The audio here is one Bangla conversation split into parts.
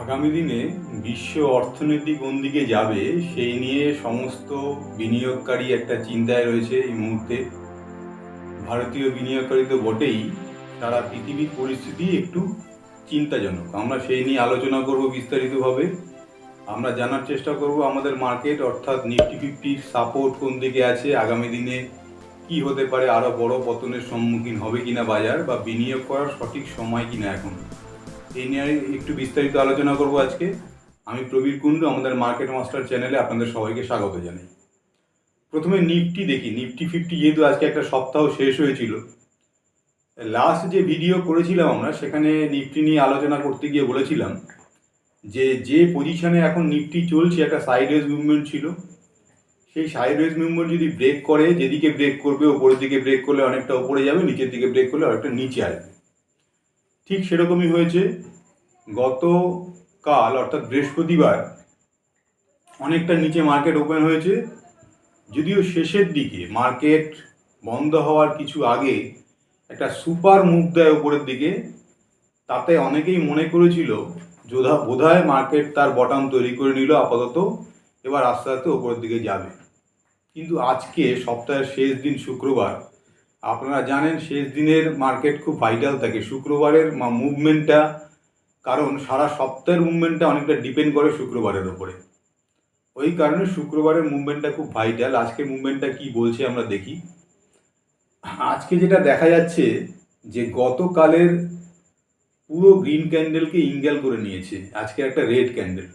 আগামী দিনে বিশ্ব অর্থনীতি কোন দিকে যাবে, সেই নিয়ে সমস্ত বিনিয়োগকারী একটা চিন্তায় রয়েছে এই মুহূর্তে। ভারতীয় বিনিয়োগকারী তো বটেই সারা পৃথিবীর পরিস্থিতি একটু চিন্তাজনক। আমরা সেই নিয়ে আলোচনা করব বিস্তারিতভাবে। আমরা জানার চেষ্টা করব আমাদের মার্কেট অর্থাৎ নিফটি ফিফটির সাপোর্ট কোন দিকে আছে, আগামী দিনে কি হতে পারে? আরও বড় পতনের সম্মুখীন হবে কিনা বাজার বা বিনিয়োগ করার সঠিক সময় কিনা এখন? এই নিয়ে একটু বিস্তারিত আলোচনা করব আজকে। আমি প্রবীর কুণ্ডু, আমাদের মার্কেট মাস্টার চ্যানেলে আপনাদের সবাইকে স্বাগত জানাই। প্রথমে নিফটি দেখি। নিফটি ফিফটি যেহেতু আজকে একটা সপ্তাহ শেষ হয়েছিল লাস্ট যে ভিডিও করেছিলাম আমরা, সেখানে নিফটি নিয়ে আলোচনা করতে গিয়ে বলেছিলাম যে যে পজিশনে এখন নিফটি চলছে, একটা সাইডওয়েজ মুভমেন্ট ছিল সেই সাইডওয়েজ মুভমেন্ট যদি ব্রেক করে, যেদিকে ব্রেক করবে ওপরের দিকে ব্রেক করলে অনেকটা ওপরে যাবে, নিচের দিকে ব্রেক করলে অনেকটা নিচে আসবে। ঠিক সেরকমই হয়েছে গতকাল, অর্থাৎ বৃহস্পতিবার, অনেকটা নিচে মার্কেট ওপেন হয়েছে। যদিও শেষের দিকে মার্কেট বন্ধ হওয়ার কিছু আগে একটা সুপার মুভ দেয় উপরের দিকে। তাতে অনেকেই মনে করেছিল, যোধা বোধহয় মার্কেট তার বটম তৈরি করে নিল, আপাতত এবার আস্তে আস্তে ওপরের দিকে যাবে। কিন্তু আজকে সপ্তাহের শেষ দিন শুক্রবার, আপনারা জানেন শেষ দিনের মার্কেট খুব ভাইটাল থাকে। শুক্রবারের মুভমেন্টটা কারণ সারা সপ্তাহের মুভমেন্টটা অনেকটা ডিপেন্ড করে শুক্রবারের ওপরে ওই কারণে শুক্রবারের মুভমেন্টটা খুব ভাইটাল আজকের মুভমেন্টটা কি বলছে আমরা দেখি। আজকে যেটা দেখা যাচ্ছে যে গতকালের পুরো গ্রিন ক্যান্ডেলকে ইঙ্গেল করে নিয়েছে, আজকে একটা রেড ক্যান্ডেল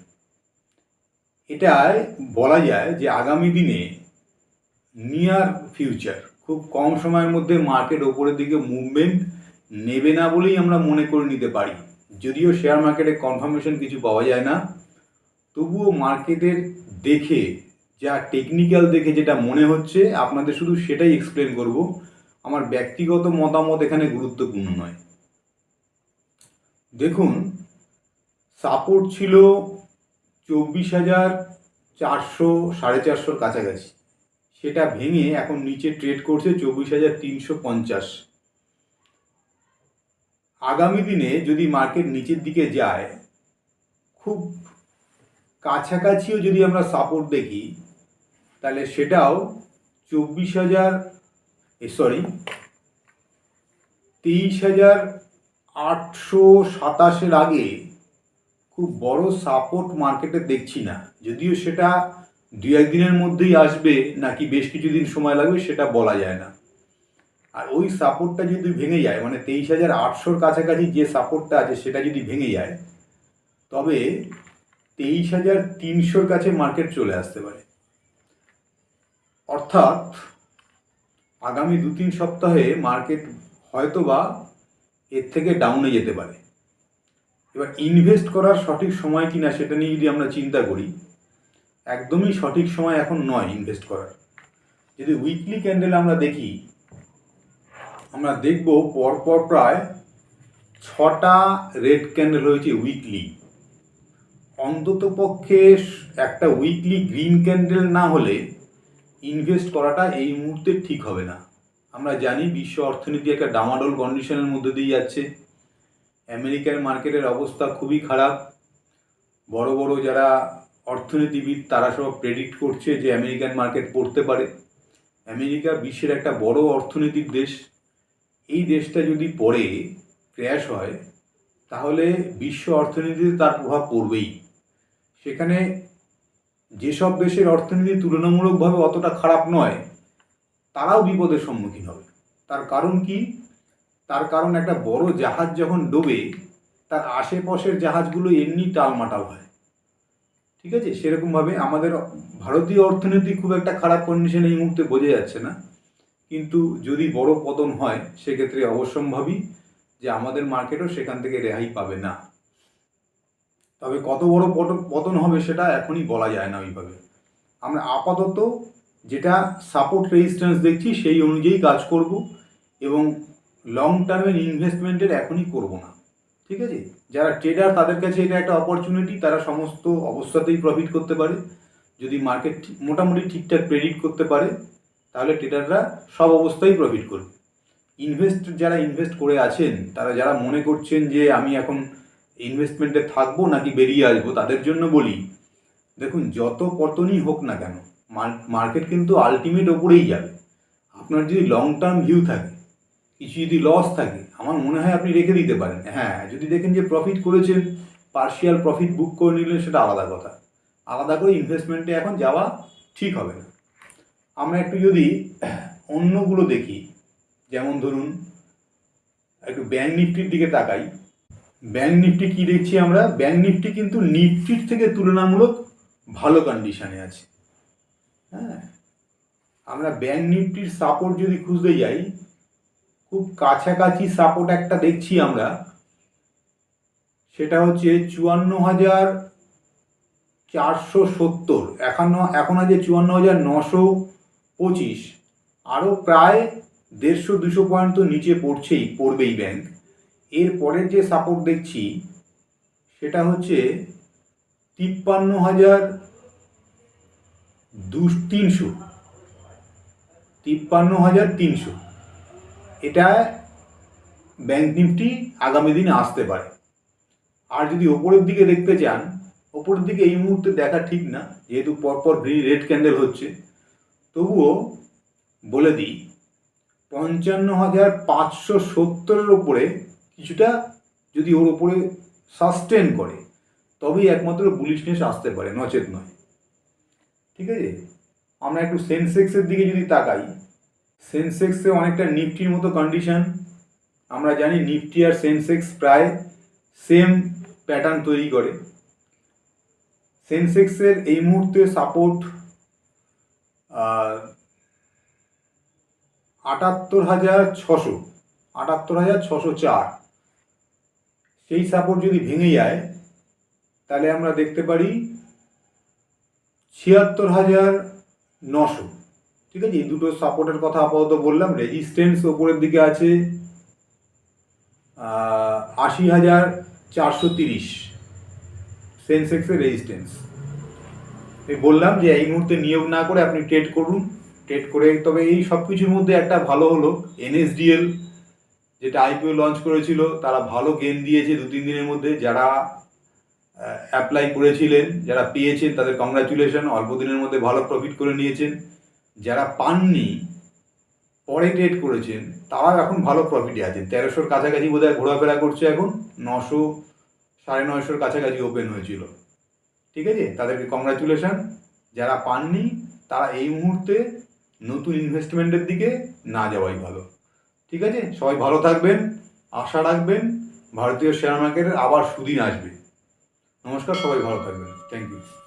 এটায় বলা যায় যে আগামী দিনে নিয়ার ফিউচার খুব কম সময়ের মধ্যে মার্কেট ওপরের দিকে মুভমেন্ট নেবে না বলেই আমরা মনে করে নিতে পারি। যদিও শেয়ার মার্কেটে কনফার্মেশন কিছু পাওয়া যায় না। তবুও মার্কেটের দেখে, যা টেকনিক্যাল দেখে যেটা মনে হচ্ছে, আপনাদের শুধু সেটাই এক্সপ্লেন করব। আমার ব্যক্তিগত মতামত এখানে গুরুত্বপূর্ণ নয়। দেখুন সাপোর্ট ছিল চব্বিশ হাজার চারশো সাড়ে চারশোর কাছাকাছি। সেটা ভেঙে এখন নিচে ট্রেড করছে চব্বিশ হাজার তিনশো পঞ্চাশ। আগামী দিনে যদি মার্কেট নিচের দিকে যায়, খুব কাছাকাছিও যদি আমরা সাপোর্ট দেখি, তাহলে সেটাও চব্বিশ হাজার সরি তেইশ হাজার আটশো সাতাশের আগে খুব বড় সাপোর্ট মার্কেটে দেখছি না। যদিও সেটা দু একদিনের মধ্যেই আসবে, নাকি বেশ কিছুদিন সময় লাগবে সেটা বলা যায় না। আর ওই সাপোর্টটা যদি ভেঙে যায় মানে তেইশ হাজার আটশোর কাছাকাছি যে সাপোর্টটা আছে সেটা যদি ভেঙে যায়, তবে তেইশ হাজার তিনশোর কাছে মার্কেট চলে আসতে পারে। অর্থাৎ আগামী দু তিন সপ্তাহে মার্কেট হয়তোবা এর থেকে ডাউনে যেতে পারে। এবার ইনভেস্ট করার সঠিক সময় কিনা সেটা নিয়ে যদি আমরা চিন্তা করি একদমই সঠিক সময় এখন নয় ইনভেস্ট করার। যদি উইকলি ক্যান্ডেল আমরা দেখি, আমরা দেখব পরপর প্রায় ছটা রেড ক্যান্ডেল হয়েছে উইকলি অন্তত পক্ষে একটা উইকলি গ্রিন ক্যান্ডেল না হলে ইনভেস্ট করাটা এই মুহূর্তে ঠিক হবে না। আমরা জানি বিশ্ব অর্থনীতি একটা ডামাডোল কন্ডিশনের মধ্যে দিয়ে যাচ্ছে। আমেরিকার মার্কেটের অবস্থা খুবই খারাপ। বড় বড় যারা অর্থনীতিবিদ তারা সব প্রেডিক্ট করছে যে আমেরিকান মার্কেট পড়তে পারে। আমেরিকা বিশ্বের একটা বড় অর্থনৈতিক দেশ। এই দেশটা যদি পড়ে ক্র্যাশ হয়, তাহলে বিশ্ব অর্থনীতিতে তার প্রভাব পড়বেই। সেখানে যেসব দেশের অর্থনীতি তুলনামূলকভাবে অতটা খারাপ নয়, তারাও বিপদের সম্মুখীন হবে। তার কারণ কি? তার কারণ একটা বড় জাহাজ যখন ডোবে, তার আশেপাশের জাহাজগুলো এমনি টালমাটাল হয়। ঠিক আছে? সেরকমভাবে আমাদের ভারতীয় অর্থনীতি খুব একটা খারাপ কন্ডিশন এই মুহূর্তে বোঝা যাচ্ছে না। কিন্তু যদি বড় পতন হয়, সেক্ষেত্রে অবশ্যম্ভাবী যে আমাদের মার্কেটও সেখান থেকে রেহাই পাবে না। তবে কত বড় পত- পতন হবে সেটা এখনই বলা যায় না ওইভাবে। আমরা আপাতত যেটা সাপোর্ট রেজিস্ট্যান্স দেখছি, সেই অনুযায়ী কাজ করব এবং লং টার্মের ইনভেস্টমেন্টের এখনই করব না। ঠিক আছে? যারা ট্রেডার তাদের কাছে এটা একটা অপরচুনিটি তারা সমস্ত অবস্থাতেই প্রফিট করতে পারে। যদি মার্কেট মোটামুটি ঠিকঠাক প্রেডিক্ট করতে পারে, তাহলে ট্রেডাররা সব অবস্থায় প্রফিট করবে। ইনভেস্ট যারা ইনভেস্ট করে আছেন, তারা যারা মনে করছেন যে আমি এখন ইনভেস্টমেন্টে থাকব নাকি বেরিয়ে আসব, তাদের জন্য বলি, দেখুন, যত পতনই হোক না কেন মার্কেট কিন্তু আলটিমেট ওপরেই যাবে। আপনার যদি লং টার্ম ভিউ থাকে কিছু যদি লস থাকে, আমার মনে হয় আপনি রেখে দিতে পারেন। হ্যাঁ যদি দেখেন যে প্রফিট করেছেন পার্শিয়াল প্রফিট বুক করে নিলেন, সেটা আলাদা কথা। আলাদা করে ইনভেস্টমেন্টে এখন যাওয়া ঠিক হবে না। আমরা একটু যদি অন্যগুলো দেখি, যেমন ধরুন, একটু ব্যাঙ্ক নিফটির দিকে তাকাই। ব্যাঙ্ক নিফটি কী দেখছি আমরা? ব্যাঙ্ক নিফটি কিন্তু নিফটির থেকে তুলনামূলক ভালো কন্ডিশনে আছে। হ্যাঁ আমরা ব্যাঙ্ক নিফটির সাপোর্ট যদি খুঁজতে যাই খুব কাছাকাছি সাপোর্ট একটা দেখছি আমরা। সেটা হচ্ছে চুয়ান্ন হাজার চারশো সত্তর, এখন এখন আছে চুয়ান্ন হাজার নশো পঁচিশ, আরও প্রায় দেড়শো দুশো পয়েন্ট তো নিচে পড়ছেই, পড়বেই ব্যাংক এর পরের যে সাপোর্ট দেখছি, সেটা হচ্ছে তিপ্পান্ন হাজার দু তিনশো। তিপ্পান্ন হাজার তিনশো। এটা ব্যাংক নিফটি আগামী দিনে আসতে পারে। আর যদি ওপরের দিকে দেখতে চান, ওপরের দিকে এই মুহূর্তে দেখা ঠিক না, যেহেতু পরপর গ্রিন রেড ক্যান্ডেল হচ্ছে, তবুও বলে দিই, পঞ্চান্ন হাজার পাঁচশো সত্তরের ওপরে কিছুটা যদি ওর ওপরে সাস্টেন করে, তবেই একমাত্র বুলিশনেস আসতে পারে, নচেত নয়। ঠিক আছে? আমরা একটু সেন্সেক্সের দিকে যদি তাকাই সেন্সেক্সে অনেকটা নিফটির মতো কন্ডিশন আমরা জানি নিফটি আর সেন্সেক্স প্রায় সেম প্যাটার্ন তৈরি করে। সেন্সেক্সের এই মুহূর্তে সাপোর্ট আটাত্তর হাজার ছশো, আটাত্তর হাজার ছশো চার। সেই সাপোর্ট যদি ভেঙে যায়, তাহলে আমরা দেখতে পারি ছিয়াত্তর হাজার নশো। ঠিক আছে? এই দুটো সাপোর্টের কথা আপাতত বললাম। রেজিস্ট্যান্স ওপরের দিকে আছে আশি হাজার চারশো তিরিশ। সেন্সেক্সের রেজিস্ট্যান্স এই বললাম যে এই মুহূর্তে নিয়োগ না করে আপনি ট্রেড করুন। ট্রেড করে, তবে এই সব কিছুর মধ্যে একটা ভালো হলো। এনএসডিএল যেটা আইপিও লঞ্চ করেছিল, তারা ভালো গেম দিয়েছে দু, তিন দিনের মধ্যে। যারা অ্যাপ্লাই করেছিলেন, যারা পেয়েছেন, তাদের কংগ্রাচুলেশন অল্প দিনের মধ্যে ভালো প্রফিট করে নিয়েছেন। যারা পাননি, পরে ট্রেড করেছেন, তারাও এখন ভালো প্রফিটে আছেন। তেরোশোর কাছাকাছি বোধহয় ঘোরাফেরা করছে এখন, নশো, সাড়ে নয়শোর কাছাকাছি ওপেন হয়েছিল। ঠিক আছে? তাদেরকে কংগ্রাচুলেশন যারা পাননি, তারা এই মুহূর্তে নতুন ইনভেস্টমেন্টের দিকে না যাওয়াই ভালো। ঠিক আছে? সবাই ভালো থাকবেন, আশা রাখবেন, ভারতীয় শেয়ার মার্কেটের আবার সুদিন আসবে। নমস্কার, সবাই ভালো থাকবেন। Thank you